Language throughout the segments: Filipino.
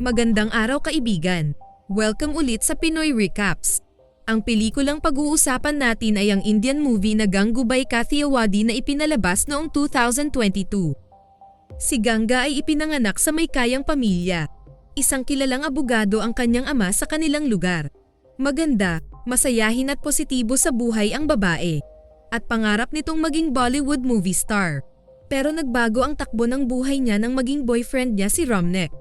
Magandang araw kaibigan. Welcome ulit sa Pinoy Recaps. Ang pelikulang pag-uusapan natin ay ang Indian movie na Gangubai Kathiawadi na ipinalabas noong 2022. Si Ganga ay ipinanganak sa may kayang pamilya. Isang kilalang abogado ang kanyang ama sa kanilang lugar. Maganda, masayahin at positibo sa buhay ang babae. At pangarap nitong maging Bollywood movie star. Pero nagbago ang takbo ng buhay niya nang maging boyfriend niya si Romnek.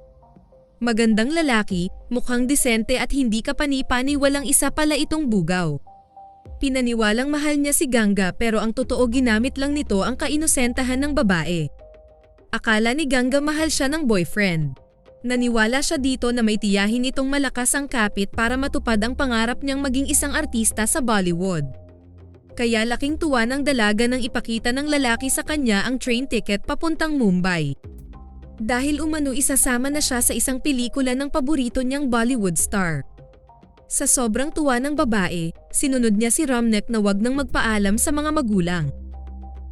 Magandang lalaki, mukhang disente at hindi ka panipani walang isa pala itong bugaw. Pinaniwalang mahal niya si Ganga pero ang totoo ginamit lang nito ang kainosentahan ng babae. Akala ni Ganga mahal siya ng boyfriend. Naniwala siya dito na may tiyahin itong malakas ang kapit para matupad ang pangarap niyang maging isang artista sa Bollywood. Kaya laking tuwa ng dalaga nang ipakita ng lalaki sa kanya ang train ticket papuntang Mumbai. Dahil umano isasama na siya sa isang pelikula ng paborito niyang Bollywood star. Sa sobrang tuwa ng babae, sinunod niya si Romnek na wag nang magpaalam sa mga magulang.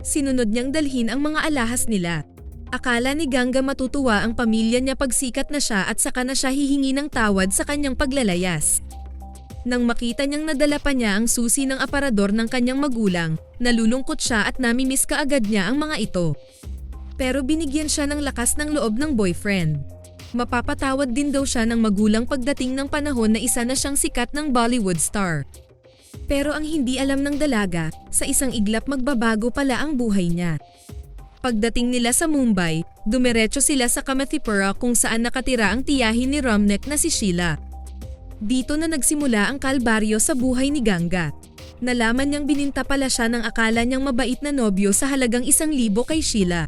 Sinunod niyang dalhin ang mga alahas nila. Akala ni Ganga matutuwa ang pamilya niya pagsikat na siya at saka na siya hihingi ng tawad sa kanyang paglalayas. Nang makita niyang nadala pa niya ang susi ng aparador ng kanyang magulang, nalulungkot siya at namimiss kaagad niya ang mga ito. Pero binigyan siya ng lakas ng loob ng boyfriend. Mapapatawad din daw siya ng magulang pagdating ng panahon na isa na siyang sikat ng Bollywood star. Pero ang hindi alam ng dalaga, sa isang iglap magbabago pala ang buhay niya. Pagdating nila sa Mumbai, dumiretso sila sa Kamathipura kung saan nakatira ang tiyahin ni Romnek na si Sheila. Dito na nagsimula ang kalbaryo sa buhay ni Ganga. Nalaman niyang bininta pala siya ng akala niyang mabait na nobyo sa halagang isang libo kay Sheila.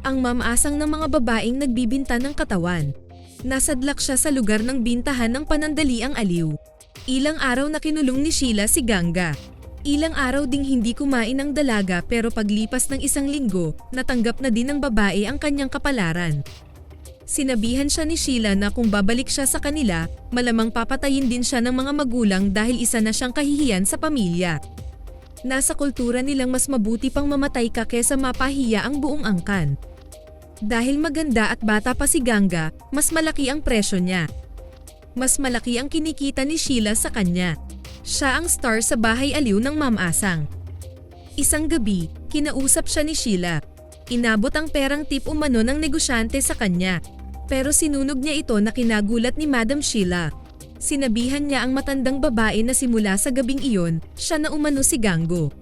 Ang mamaasang ng mga babaeng nagbibinta ng katawan. Nasadlak siya sa lugar ng bintahan ng panandaliang aliw. Ilang araw na kinulong ni Sheila si Ganga. Ilang araw ding hindi kumain ng dalaga pero paglipas ng isang linggo, natanggap na din ng babae ang kanyang kapalaran. Sinabihan siya ni Sheila na kung babalik siya sa kanila, malamang papatayin din siya ng mga magulang dahil isa na siyang kahihiyan sa pamilya. Nasa kultura nilang mas mabuti pang mamatay ka kesa mapahiya ang buong angkan. Dahil maganda at bata pa si Ganga, mas malaki ang presyo niya. Mas malaki ang kinikita ni Sheila sa kanya. Siya ang star sa bahay aliw ng mamasang. Isang gabi, kinausap siya ni Sheila. Inabot ang perang tip umano ng negosyante sa kanya. Pero sinunog niya ito na kinagulat ni Madam Sheila. Sinabihan niya ang matandang babae na simula sa gabing iyon, siya na umano si Gango.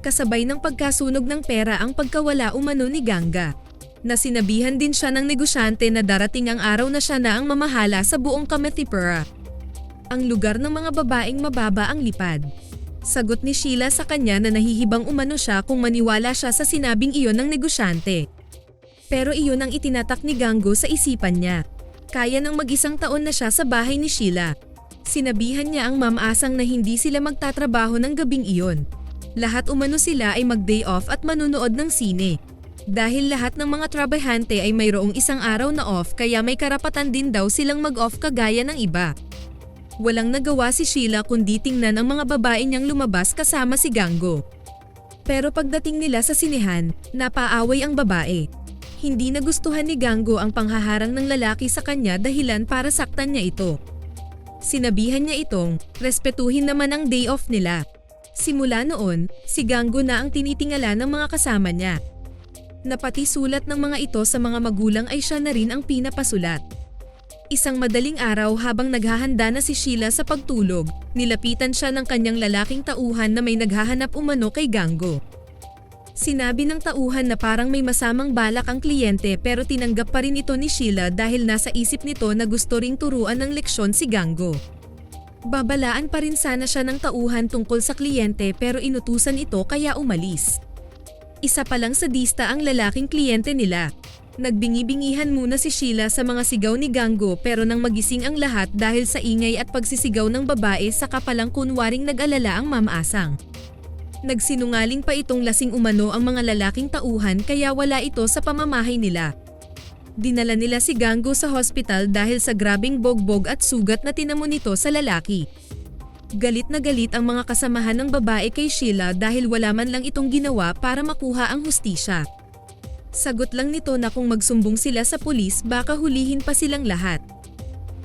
Kasabay ng pagkasunog ng pera ang pagkawala umano ni Ganga. Na sinabihan din siya ng negosyante na darating ang araw na siya na ang mamahala sa buong Kamathipura. Ang lugar ng mga babaeng mababa ang lipad. Sagot ni Sheila sa kanya na nahihibang umano siya kung maniwala siya sa sinabing iyon ng negosyante. Pero iyon ang itinatak ni Gango sa isipan niya. Kaya ng mag-isang taon na siya sa bahay ni Sheila. Sinabihan niya ang mamaasang na hindi sila magtatrabaho ng gabing iyon. Lahat umano sila ay mag-day off at manunood ng sine. Dahil lahat ng mga trabahante ay mayroong isang araw na off kaya may karapatan din daw silang mag-off kagaya ng iba. Walang nagawa si Sheila kundi tingnan ang mga babae niyang lumabas kasama si Gango. Pero pagdating nila sa sinehan, napaaway ang babae. Hindi nagustuhan ni Gango ang panghaharang ng lalaki sa kanya dahilan para saktan niya ito. Sinabihan niya itong, respetuhin naman ang day off nila. Simula noon, si Gango na ang tinitingala ng mga kasama niya. Napati sulat ng mga ito sa mga magulang ay siya na rin ang pinapasulat. Isang madaling araw habang naghahanda na si Sheila sa pagtulog, nilapitan siya ng kanyang lalaking tauhan na may naghahanap umano kay Gango. Sinabi ng tauhan na parang may masamang balak ang kliyente pero tinanggap pa rin ito ni Sheila dahil nasa isip nito na gusto ring turuan ng leksyon si Gango. Babalaan pa rin sana siya ng tauhan tungkol sa kliyente pero inutusan ito kaya umalis. Isa pa lang sadista ang lalaking kliyente nila. Nagbingi-bingihan muna si Sheila sa mga sigaw ni Gango pero nang magising ang lahat dahil sa ingay at pagsisigaw ng babae sa kapalang kunwaring nag-alala ang mamaasang. Nagsinungaling pa itong lasing umano ang mga lalaking tauhan kaya wala ito sa pamamahay nila. Dinala nila si Gango sa hospital dahil sa grabing bogbog at sugat na tinamo nito sa lalaki. Galit na galit ang mga kasamahan ng babae kay Sheila dahil wala man lang itong ginawa para makuha ang hustisya. Sagot lang nito na kung magsumbong sila sa pulis baka hulihin pa silang lahat.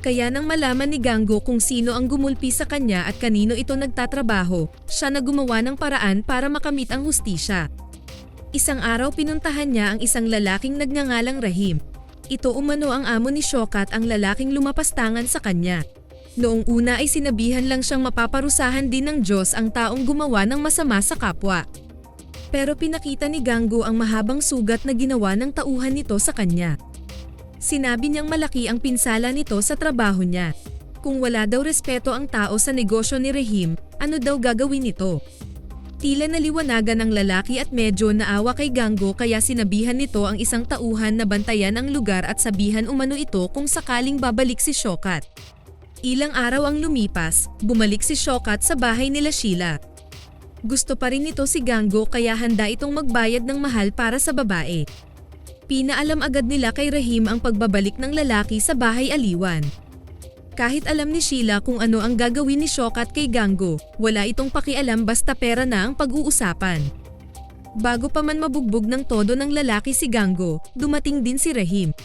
Kaya nang malaman ni Gango kung sino ang gumulpi sa kanya at kanino ito nagtatrabaho, siya na gumawa ng paraan para makamit ang hustisya. Isang araw pinuntahan niya ang isang lalaking nagngangalang Rahim. Ito umano ang amo ni Shokat ang lalaking lumapastangan sa kanya. Noong una ay sinabihan lang siyang mapaparusahan din ng Diyos ang taong gumawa ng masama sa kapwa. Pero pinakita ni Gango ang mahabang sugat na ginawa ng tauhan nito sa kanya. Sinabi niyang malaki ang pinsala nito sa trabaho niya. Kung wala daw respeto ang tao sa negosyo ni Rahim, ano daw gagawin nito? Tila naliwanagan ng lalaki at medyo naawa kay Gango kaya sinabihan nito ang isang tauhan na bantayan ang lugar at sabihan umano ito kung sakaling babalik si Shokat. Ilang araw ang lumipas, bumalik si Shokat sa bahay nila Sheila. Gusto pa rin nito si Gango kaya handa itong magbayad ng mahal para sa babae. Pinaalam agad nila kay Rahim ang pagbabalik ng lalaki sa bahay aliwan. Kahit alam ni Sheila kung ano ang gagawin ni Shokat kay Gango, wala itong pakialam basta pera na ang pag-uusapan. Bago pa man mabugbog ng todo ng lalaki si Gango, dumating din si Rahim.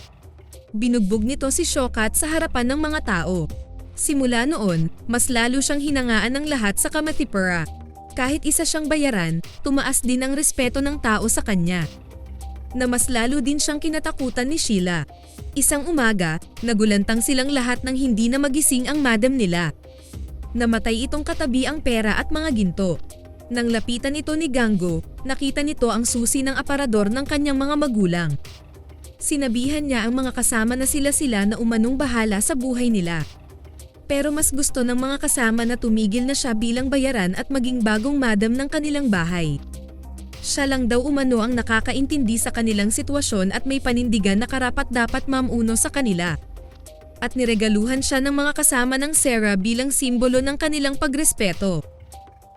Binugbog nito si Shokat sa harapan ng mga tao. Simula noon, mas lalo siyang hinangaan ng lahat sa Kamatipura. Kahit isa siyang bayaran, tumaas din ang respeto ng tao sa kanya. Na mas lalo din siyang kinatakutan ni Sheila. Isang umaga, nagulantang silang lahat ng hindi na magising ang madam nila. Namatay itong katabi ang pera at mga ginto. Nang lapitan ito ni Gango, nakita nito ang susi ng aparador ng kanyang mga magulang. Sinabihan niya ang mga kasama na sila-sila na umanong bahala sa buhay nila. Pero mas gusto ng mga kasama na tumigil na siya bilang bayaran at maging bagong madam ng kanilang bahay. Siya lang daw umano ang nakakaintindi sa kanilang sitwasyon at may panindigan na karapat dapat mamuno sa kanila. At niregaluhan siya ng mga kasama ng Sarah bilang simbolo ng kanilang pagrespeto.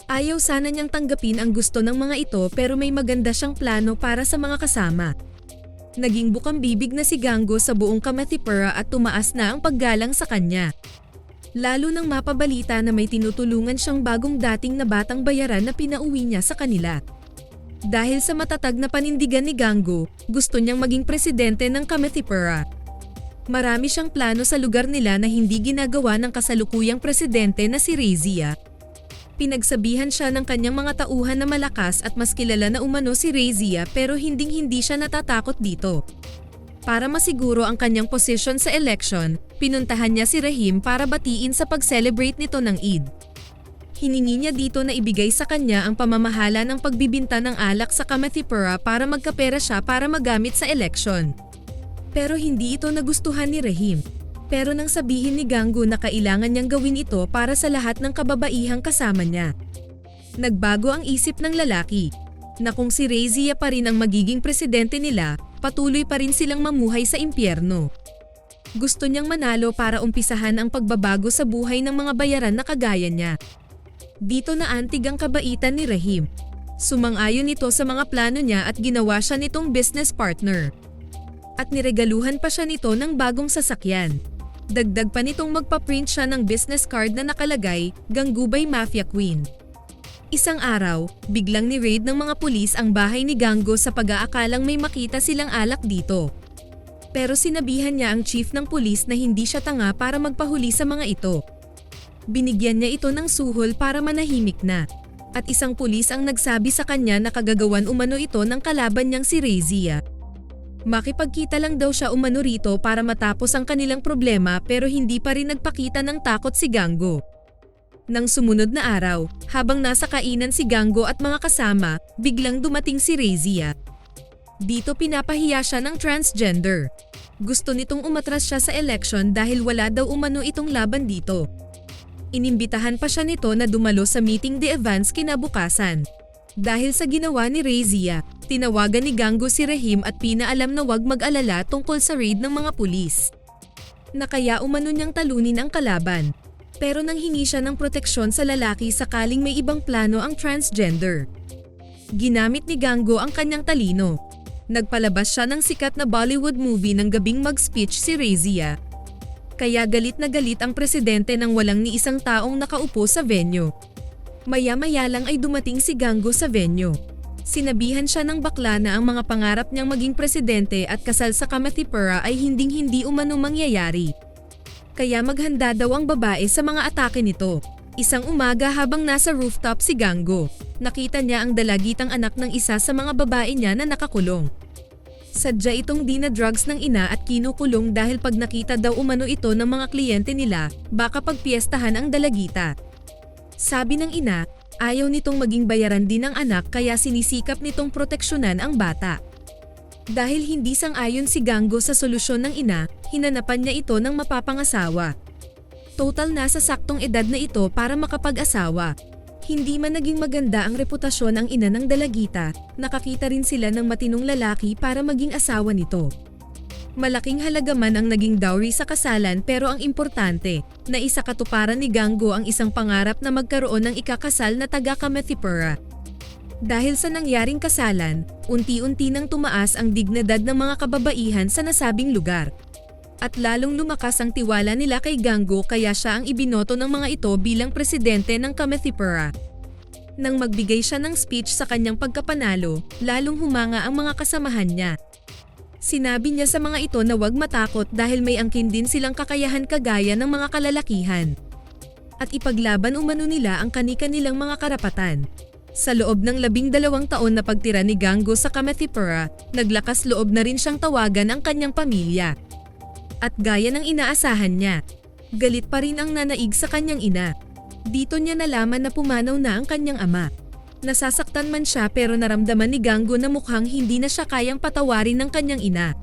Ayaw sana niyang tanggapin ang gusto ng mga ito pero may maganda siyang plano para sa mga kasama. Naging bukang bibig na si Gango sa buong Kamathipura at tumaas na ang paggalang sa kanya. Lalo nang mapabalita na may tinutulungan siyang bagong dating na batang bayaran na pinauwi niya sa kanila. Dahil sa matatag na panindigan ni Gango, gusto niyang maging presidente ng Kamathipura. Marami siyang plano sa lugar nila na hindi ginagawa ng kasalukuyang presidente na si Rezia. Pinagsabihan siya ng kanyang mga tauhan na malakas at mas kilala na umano si Rezia pero hinding-hindi siya natatakot dito. Para masiguro ang kanyang posisyon sa election, pinuntahan niya si Rahim para batiin sa pag-celebrate nito ng Eid. Hiningi niya dito na ibigay sa kanya ang pamamahala ng pagbibinta ng alak sa Kamathipura para magkapera siya para magamit sa eleksyon. Pero hindi ito nagustuhan ni Rahim. Pero nang sabihin ni Gango na kailangan niyang gawin ito para sa lahat ng kababaihang kasama niya. Nagbago ang isip ng lalaki, na kung si Rezia pa rin ang magiging presidente nila, patuloy pa rin silang mamuhay sa impyerno. Gusto niyang manalo para umpisahan ang pagbabago sa buhay ng mga bayaran na kagaya niya. Dito na antig ang kabaitan ni Rahim. Sumang-ayon ito sa mga plano niya at ginawa siya nitong business partner. At niregaluhan pa siya nito ng bagong sasakyan. Dagdag pa nitong magpa-print siya ng business card na nakalagay, Ganggubay Mafia Queen. Isang araw, biglang ni-raid ng mga pulis ang bahay ni Gango sa pag-aakalang may makita silang alak dito. Pero sinabihan niya ang chief ng pulis na hindi siya tanga para magpahuli sa mga ito. Binigyan niya ito ng suhol para manahimik na. At isang pulis ang nagsabi sa kanya na kagagawan umano ito ng kalaban niyang si Rezia. Makipagkita lang daw siya umano rito para matapos ang kanilang problema pero hindi pa rin nagpakita ng takot si Gango. Nang sumunod na araw, habang nasa kainan si Gango at mga kasama, biglang dumating si Rezia. Dito pinapahiya siya ng transgender. Gusto nitong umatras siya sa election dahil wala daw umano itong laban dito. Inimbitahan pa siya nito na dumalo sa meeting de Evans kinabukasan. Dahil sa ginawa ni Rezia, tinawagan ni Gango si Rahim at pinaalam na wag mag-alala tungkol sa raid ng mga pulis. Na kaya umano niyang talunin ang kalaban. Pero nang hingi siya ng proteksyon sa lalaki sakaling may ibang plano ang transgender. Ginamit ni Gango ang kanyang talino. Nagpalabas siya ng sikat na Bollywood movie ng gabing mag-speech si Rezia kaya galit na galit ang presidente nang walang ni isang taong nakaupo sa venue. Maya-maya lang ay dumating si Gango sa venue. Sinabihan siya ng bakla na ang mga pangarap niyang maging presidente at kasal sa Kamathipura ay hinding-hindi umano mangyayari. Kaya maghanda daw ang babae sa mga atake nito. Isang umaga habang nasa rooftop si Gango, nakita niya ang dalagitang anak ng isa sa mga babae niya na nakakulong. Sadya itong dinadrugs ng ina at kinukulong dahil pag nakita daw umano ito ng mga kliyente nila, baka pagpiestahan ang dalagita. Sabi ng ina, ayaw nitong maging bayaran din ng anak kaya sinisikap nitong proteksyonan ang bata. Dahil hindi sang-ayon si Gango sa solusyon ng ina, hinanapan niya ito ng mapapangasawa. Total nasa saktong edad na ito para makapag-asawa. Hindi man naging maganda ang reputasyon ng ina ng dalagita, nakakita rin sila ng matinong lalaki para maging asawa nito. Malaking halaga man ang naging dowry sa kasalan pero ang importante, na isa katuparan ni Gango ang isang pangarap na magkaroon ng ikakasal na taga Kamathipura. Dahil sa nangyaring kasalan, unti-unti nang tumaas ang dignidad ng mga kababaihan sa nasabing lugar. At lalong lumakas ang tiwala nila kay Gango kaya siya ang ibinoto ng mga ito bilang presidente ng Kamathipura. Nang magbigay siya ng speech sa kanyang pagkapanalo, lalong humanga ang mga kasamahan niya. Sinabi niya sa mga ito na huwag matakot dahil may angkin din silang kakayahan kagaya ng mga kalalakihan. At ipaglaban umano nila ang kani-kanilang mga karapatan. Sa loob ng labing dalawang taon na pagtira ni Gango sa Kamathipura, naglakas loob na rin siyang tawagan ang kanyang pamilya. At gaya ng inaasahan niya, galit pa rin ang nanaig sa kanyang ina. Dito niya nalaman na pumanaw na ang kanyang ama. Nasasaktan man siya pero naramdaman ni Gango na mukhang hindi na siya kayang patawarin ng kanyang ina.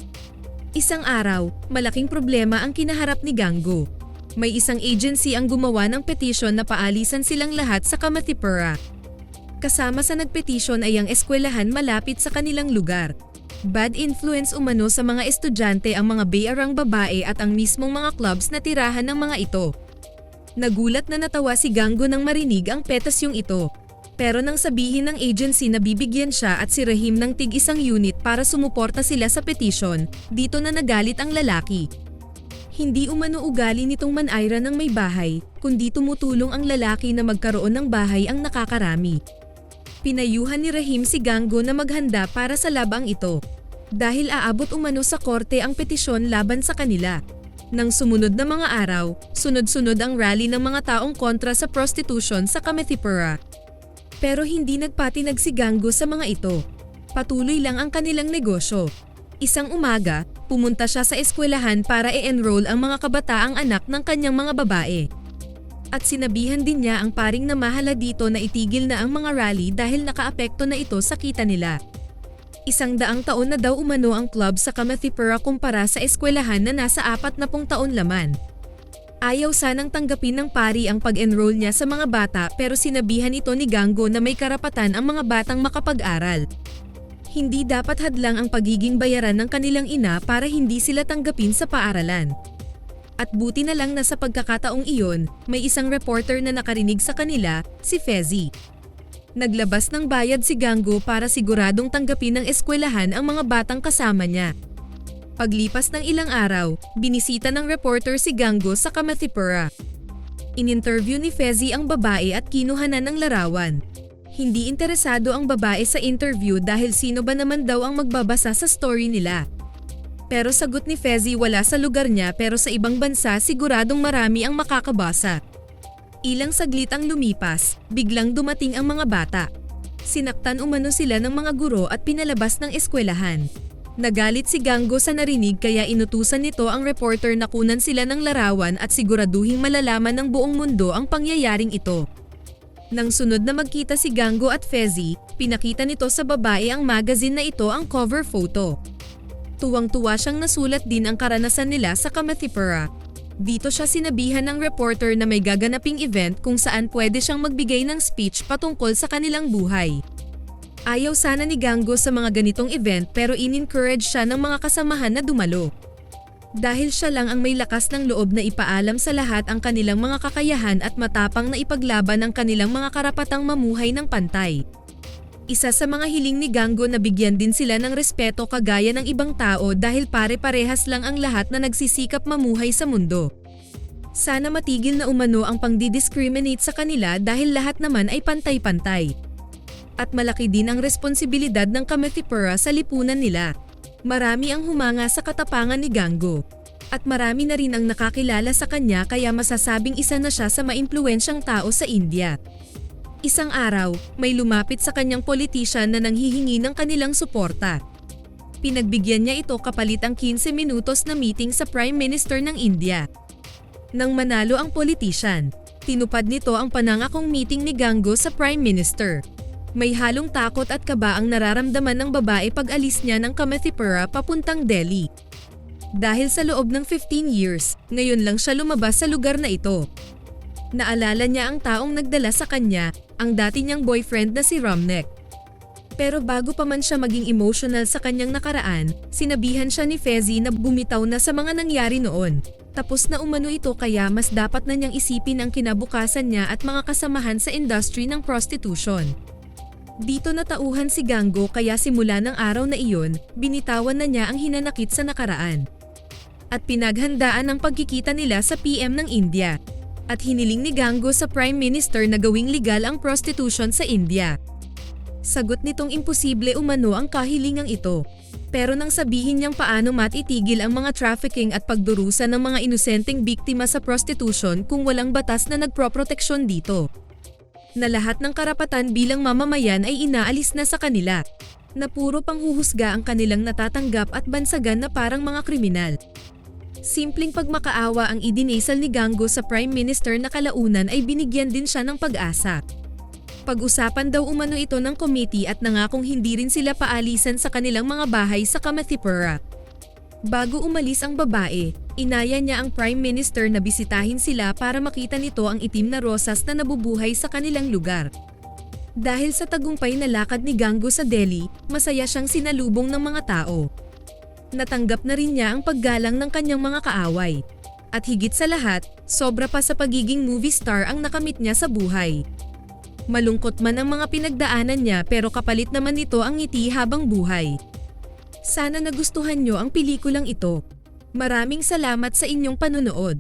Isang araw, malaking problema ang kinaharap ni Gango. May isang agency ang gumawa ng petisyon na paalisan silang lahat sa Kamathipura. Kasama sa nagpetisyon ay ang eskwelahan malapit sa kanilang lugar. Bad influence umano sa mga estudyante ang mga bayarang babae at ang mismong mga clubs na tirahan ng mga ito. Nagulat na natawa si Gango nang marinig ang petasyong ito. Pero nang sabihin ng agency na bibigyan siya at si Rahim ng tig isang unit para sumuporta sila sa petisyon, dito na nagalit ang lalaki. Hindi umano ugali nitong manayra ng may bahay, kundi tumutulong ang lalaki na magkaroon ng bahay ang nakakarami. Pinayuhan ni Rahim si Gango na maghanda para sa labang ito. Dahil aabot umano sa korte ang petisyon laban sa kanila. Nang sumunod na mga araw, sunod-sunod ang rally ng mga taong kontra sa prostitution sa Kamathipura. Pero hindi nagpatinag si Gango sa mga ito. Patuloy lang ang kanilang negosyo. Isang umaga, pumunta siya sa eskwelahan para i-enroll ang mga kabataang anak ng kanyang mga babae. At sinabihan din niya ang paring na mahala dito na itigil na ang mga rally dahil nakaapekto na ito sa kita nila. Isang daang taon na daw umano ang club sa Kamathipura kumpara sa eskwelahan na nasa apat na pong taon laman. Ayaw sanang tanggapin ng pari ang pag-enroll niya sa mga bata pero sinabihan ito ni Gango na may karapatan ang mga batang makapag-aral. Hindi dapat hadlang ang pagiging bayaran ng kanilang ina para hindi sila tanggapin sa paaralan. At buti na lang na sa pagkakataong iyon, may isang reporter na nakarinig sa kanila, si Fezzi. Naglabas ng bayad si Gango para siguradong tanggapin ng eskwelahan ang mga batang kasama niya. Paglipas ng ilang araw, binisita ng reporter si Gango sa Kamathipura. Ininterview ni Fezzi ang babae at kinuhanan ng larawan. Hindi interesado ang babae sa interview dahil sino ba naman daw ang magbabasa sa story nila. Pero sagot ni Fezzi wala sa lugar niya pero sa ibang bansa siguradong marami ang makakabasa. Ilang saglit ang lumipas, biglang dumating ang mga bata. Sinaktan umano sila ng mga guro at pinalabas ng eskwelahan. Nagalit si Gango sa narinig kaya inutusan nito ang reporter na kunan sila ng larawan at siguraduhing malalaman ng buong mundo ang pangyayaring ito. Nang sunod na magkita si Gango at Fezzi, pinakita nito sa babae ang magazine na ito ang cover photo. Tuwang-tuwa siyang nasulat din ang karanasan nila sa Kamathipura. Dito siya sinabihan ng reporter na may gaganaping event kung saan pwede siyang magbigay ng speech patungkol sa kanilang buhay. Ayaw sana ni Gango sa mga ganitong event pero in-encourage siya ng mga kasamahan na dumalo. Dahil siya lang ang may lakas ng loob na ipaalam sa lahat ang kanilang mga kakayahan at matapang na ipaglaban ang kanilang mga karapatang mamuhay ng pantay. Isa sa mga hiling ni Gango na bigyan din sila ng respeto kagaya ng ibang tao dahil pare-parehas lang ang lahat na nagsisikap mamuhay sa mundo. Sana matigil na umano ang pangdidiscriminate sa kanila dahil lahat naman ay pantay-pantay. At malaki din ang responsibilidad ng Kamethipura sa lipunan nila. Marami ang humanga sa katapangan ni Gango. At marami na rin ang nakakilala sa kanya kaya masasabing isa na siya sa maimpluwensyang tao sa India. Isang araw, may lumapit sa kanyang politician na nanghihingi ng kanilang suporta. Pinagbigyan niya ito kapalit ang 15 minutos na meeting sa Prime Minister ng India. Nang manalo ang politician, tinupad nito ang panangakong meeting ni Gango sa Prime Minister. May halong takot at kaba ang nararamdaman ng babae pag alis niya ng Kamethipura papuntang Delhi. Dahil sa loob ng 15 years, ngayon lang siya lumabas sa lugar na ito. Naalala niya ang taong nagdala sa kanya, ang dati niyang boyfriend na si Romnek. Pero bago pa man siya maging emotional sa kanyang nakaraan, sinabihan siya ni Fezzi na bumitaw na sa mga nangyari noon. Tapos na umano ito kaya mas dapat na niyang isipin ang kinabukasan niya at mga kasamahan sa industry ng prostitution. Dito natauhan si Gango kaya simula ng araw na iyon, binitawan na niya ang hinanakit sa nakaraan. At pinaghandaan ang pagkikita nila sa PM ng India. At hiniling ni Gango sa Prime Minister na gawing legal ang prostitution sa India. Sagot nitong imposible umano ang kahilingang ito. Pero nang sabihin niyang paano matitigil ang mga trafficking at pagdurusa ng mga inosenteng biktima sa prostitution kung walang batas na nagproproteksyon dito. Na lahat ng karapatan bilang mamamayan ay inaalis na sa kanila. Na puro panghuhusga ang kanilang natatanggap at bansagan na parang mga kriminal. Simpleng pagmakaawa ang idinesal ni Gango sa Prime Minister na kalaunan ay binigyan din siya ng pag-asa. Pag-usapan daw umano ito ng committee at nangakong hindi rin sila paalisan sa kanilang mga bahay sa Kamathipura. Bago umalis ang babae, inaya niya ang Prime Minister na bisitahin sila para makita nito ang itim na rosas na nabubuhay sa kanilang lugar. Dahil sa tagumpay na lakad ni Gango sa Delhi, masaya siyang sinalubong ng mga tao. Natanggap na rin niya ang paggalang ng kanyang mga kaaway. At higit sa lahat, sobra pa sa pagiging movie star ang nakamit niya sa buhay. Malungkot man ang mga pinagdaanan niya pero kapalit naman nito ang ngiti habang buhay. Sana nagustuhan niyo ang pelikulang ito. Maraming salamat sa inyong panunood.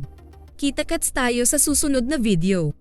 Kita-kats tayo sa susunod na video.